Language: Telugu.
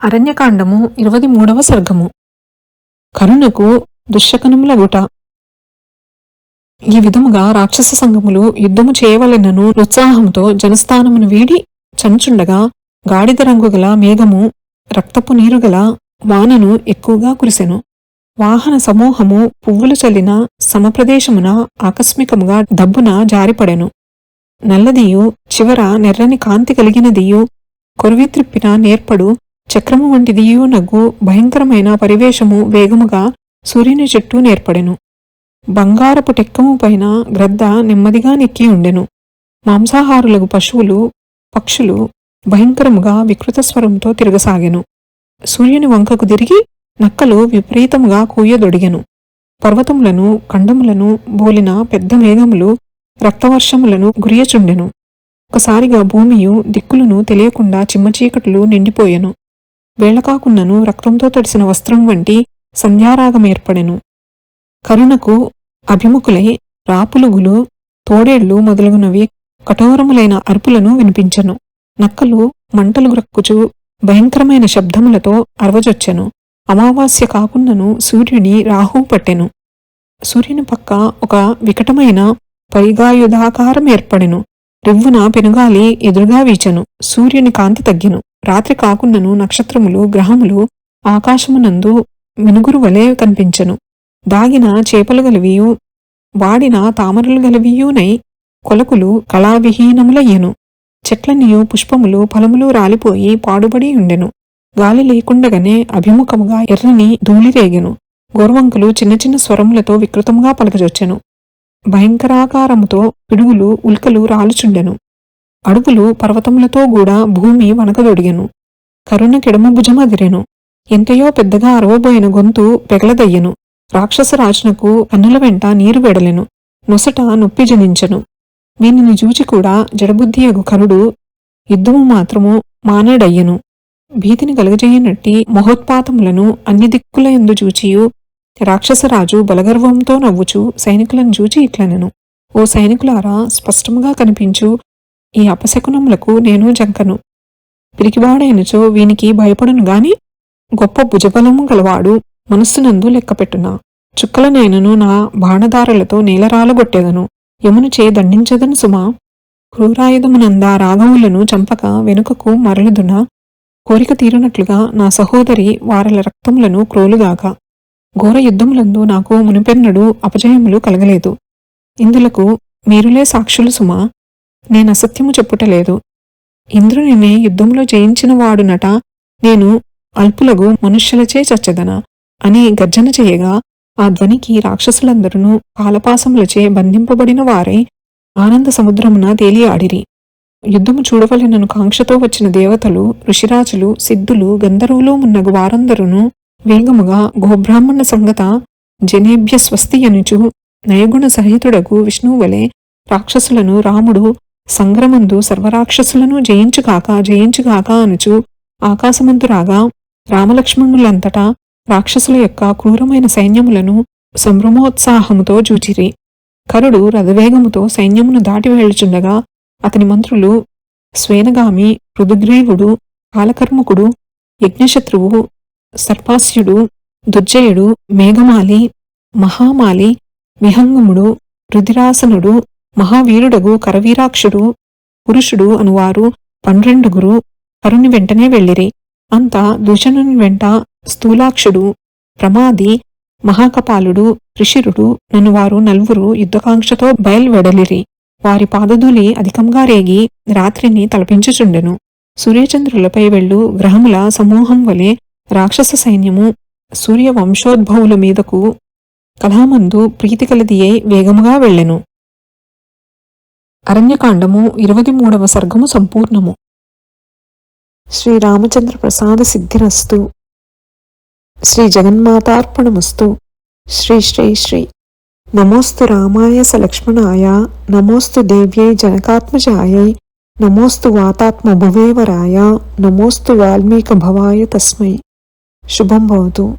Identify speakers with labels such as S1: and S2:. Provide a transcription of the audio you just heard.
S1: అరణ్యకాండము ఇరవది మూడవ సర్గము. కరుణకు దుశ్శకనములగుట ఈ విధముగా రాక్షస సంఘములు యుద్ధము చేయవలెనను ఉత్సాహంతో జనస్థానమును వీడి చంచుండగా గాడిద రంగు గల మేఘము రక్తపు నీరు గల వానను ఎక్కువగా కురిసెను. వాహన సమూహము పువ్వులు చల్లిన సమప్రదేశమున ఆకస్మికముగా దబ్బున జారిపడెను. నల్లదియు చివర నెర్రని కాంతి కలిగినదియు కొరివిత్రిప్పిన నేర్పడు చక్రము వంటిదియు నగ్గు భయంకరమైన పరివేశము వేగముగా సూర్యుని చుట్టూ నేర్పడెను. బంగారపు టెక్కము పైన గ్రద్ద నెమ్మదిగా నెక్కి ఉండెను. మాంసాహారులకు పశువులు పక్షులు భయంకరముగా వికృత స్వరంతో తిరగసాగెను. సూర్యుని వంకకు తిరిగి నక్కలు విపరీతముగా కూయదొడిగెను. పర్వతములను ఖండములను బోలిన పెద్ద మేఘములు రక్తవర్షములను గురియచుండెను. ఒకసారిగా భూమియు దిక్కులను తెలియకుండా చిమ్మచీకటులు నిండిపోయెను. వేళకాకున్నను రక్తంతో తడిసిన వస్త్రం వంటి సంధ్యారాగం ఏర్పడెను. కరుణకు అభిముఖులై రాపులుగులు తోడేళ్ళు మొదలగునవి కఠోరములైన అరుపులను వినిపించెను. నక్కలు మంటలు గ్రక్కుచు భయంకరమైన శబ్దములతో అరవజొచ్చెను. అమావాస్య కాకున్నను సూర్యుని రాహువు పట్టెను. సూర్యుని పక్క ఒక వికటమైన పరిగాయుధాకారం ఏర్పడెను. రివ్వున పెనుగాలి ఎదురుగా వీచెను. సూర్యుని కాంతి తగ్గెను. రాత్రి కాకుండాను నక్షత్రములు గ్రహములు ఆకాశమునందు మినుగురు వలె కనిపించెను. దాగిన చేపలు గలవియు వాడిన తామరలు గలవియునై కొలకులు కళావిహీనములయ్యను. చెట్లనియు పుష్పములు ఫలములు రాలిపోయి పాడుబడి ఉండెను. గాలి లేకుండగానే అభిముఖముగా ఎర్రని ధూళిరేగెను. గోర్వంకులు చిన్న చిన్న స్వరములతో వికృతముగా పలకజొచ్చెను. భయంకరాకారముతో పిడుగులు ఉల్కలు రాలుచుండెను. అడుగులు పర్వతములతో కూడా భూమి వణకదొడిగెను కరుణ కిడమ భుజమదిరెను. ఎంతయో పెద్దగా అరవబోయిన గొంతు పెగలదయ్యెను. రాక్షస రాజునకు కన్నుల వెంట నీరు వెడలెను. నొసట నొప్పి జనించెను. వీనిని చూచి కూడా జడబుద్ధియగు కరుడు యుద్ధము మాత్రము మానడయ్యెను. భీతిని కలుగజేయనట్టి మహోత్పాతములను అన్ని దిక్కుల ఎందు చూచియు రాక్షసరాజు బలగర్వంతో నవ్వుచు సైనికులను చూచి ఇట్లనెను. ఓ సైనికులారా స్పష్టముగా కనిపించు ఈ అపశకునములకు నేను జంకను. పిరికివాడైనచో వీనికి భయపడును గాని గొప్ప భుజబలము గలవాడు మనస్సునందు లెక్కపెట్టునా. చుక్కలనైనను నా బాణదారులతో నేలరాలగొట్టేదను యమును చే దండించదను సుమా. క్రూరాయుధమునంద రాఘవులను చంపక వెనుకకు మరలుదున. కోరిక తీరునట్లుగా నా సహోదరి వారల రక్తములను క్రోలుగాక. ఘోర యుద్ధములందు నాకు మునిపెన్నడు అపజయములు కలగలేదు. ఇందులకు మీరులే సాక్షులు సుమా. నేను అసత్యము చెప్పుటలేదు. ఇంద్రునినే యుద్ధంలో జయించిన వాడునట నేను అల్పులగు మనుష్యులచే చచ్చదన అని గర్జన చేయగా ఆ ధ్వనికి రాక్షసులందరూ కాలపాసములచే బంధింపబడిన వారై ఆనంద సముద్రమున తేలియాడిరి యుద్ధము చూడవలెనను కాంక్షతో వచ్చిన దేవతలు ఋషిరాజులు సిద్ధులు గంధర్వులు మున్నగు వారందరూ వేగముగా గోబ్రాహ్మణ సంగత జనేభ్య స్వస్తి అనుచు నయగుణ సహితుడగు విష్ణువువలే రాక్షసులను రాముడు సంగ్రమందు సర్వరాక్షసులను జయించుగాక జయించుగాక అనుచు ఆకాశమంతురాగా రామలక్ష్మణులంతటా రాక్షసుల యొక్క క్రూరమైన సైన్యములను సంభ్రమోత్సాహముతో చూచిరి కరుడు రథవేగముతో సైన్యమును దాటి వెళ్ళుచుండగా అతని మంత్రులు స్వేనగామి రుదుగ్రీవుడు కాలకర్ముకుడు యజ్ఞశత్రువు సర్పాస్యుడు దుర్జయుడు మేఘమాలి మహామాలి విహంగముడు రుధిరాసనుడు మహావీరుడగు కరవీరాక్షుడు పురుషుడు అనువారు పన్నెండుగురు కరుని వెంటనే వెళ్ళిరి. అంతా దూషణుని వెంట స్థూలాక్షుడు ప్రమాది మహాకపాలుడు ఋషిరుడు నన్నువారు నలుగురు యుద్ధకాంక్షతో బయల్వెడలిరి. వారి పాదధూలి అధికంగా రేగి రాత్రిని తలపించుచుండెను. సూర్యచంద్రులపై వెళ్ళు గ్రహముల సమూహం వలె రాక్షస సైన్యము సూర్య వంశోద్భవుల మీదకు కలహమందు ప్రీతికలదియై వేగముగా వెళ్ళెను. అరణ్యకాండము ఇరవది మూడవ సర్గము సంపూర్ణము. శ్రీరామచంద్ర ప్రసాద సిద్ధిరస్తు. శ్రీ జగన్మాతార్పణమస్తు. శ్రీ శ్రీ శ్రీ. నమోస్తు రామాయ సలక్ష్మణాయ నమోస్తు దేవ్యై జనకాత్మజాయై నమోస్తు వాతాత్మ భువేవరాయ నమోస్తు వాల్మీక భవాయ తస్మై. శుభం భవతు.